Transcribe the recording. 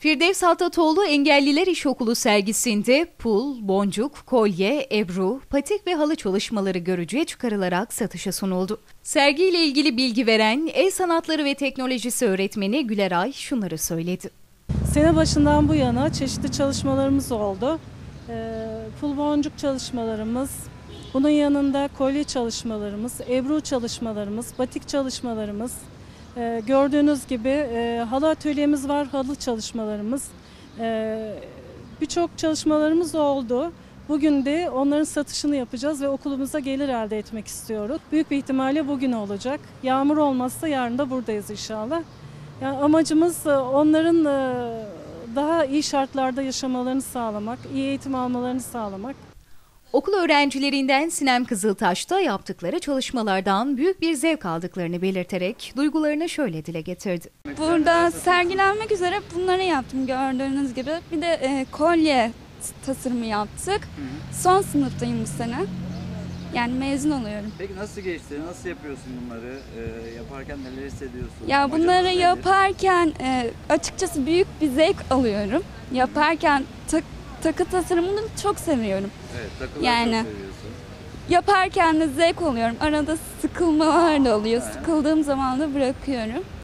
Firdevs Hattatoğlu Engelliler İş Okulu sergisinde pul, boncuk, kolye, ebru, patik ve halı çalışmaları görücüye çıkarılarak satışa sunuldu. Sergiyle ilgili bilgi veren El Sanatları ve Teknolojisi öğretmeni Güleray şunları söyledi. Sene başından bu yana çeşitli çalışmalarımız oldu. Ee, pul boncuk çalışmalarımız, bunun yanında kolye çalışmalarımız, ebru çalışmalarımız, batik çalışmalarımız, ee, gördüğünüz gibi e, halı atölyemiz var, halı çalışmalarımız. Ee, Birçok çalışmalarımız oldu. Bugün de onların satışını yapacağız ve okulumuza gelir elde etmek istiyoruz. Büyük bir ihtimalle bugün olacak. Yağmur olmazsa yarın da buradayız inşallah. Yani amacımız e, onların e, daha iyi şartlarda yaşamalarını sağlamak, iyi eğitim almalarını sağlamak. Okul öğrencilerinden Sinem Kızıltaş da yaptıkları çalışmalardan büyük bir zevk aldıklarını belirterek duygularını şöyle dile getirdi. Burada sergilenmek üzere bunları yaptım gördüğünüz gibi. Bir de e, kolye tasarımı yaptık. Son sınıftayım bu sene. Yani mezun oluyorum. Peki nasıl geçti? Nasıl yapıyorsun bunları? Ee, yaparken neler hissediyorsun? Ya bunları nedir? yaparken e, açıkçası büyük bir zevk alıyorum. Yaparken tak- takı tasarımını çok seviyorum. Evet, takıları Yani. çok seviyorsun. Yaparken de zevk alıyorum. Arada sıkılmalar da oluyor. He. Sıkıldığım zaman da bırakıyorum.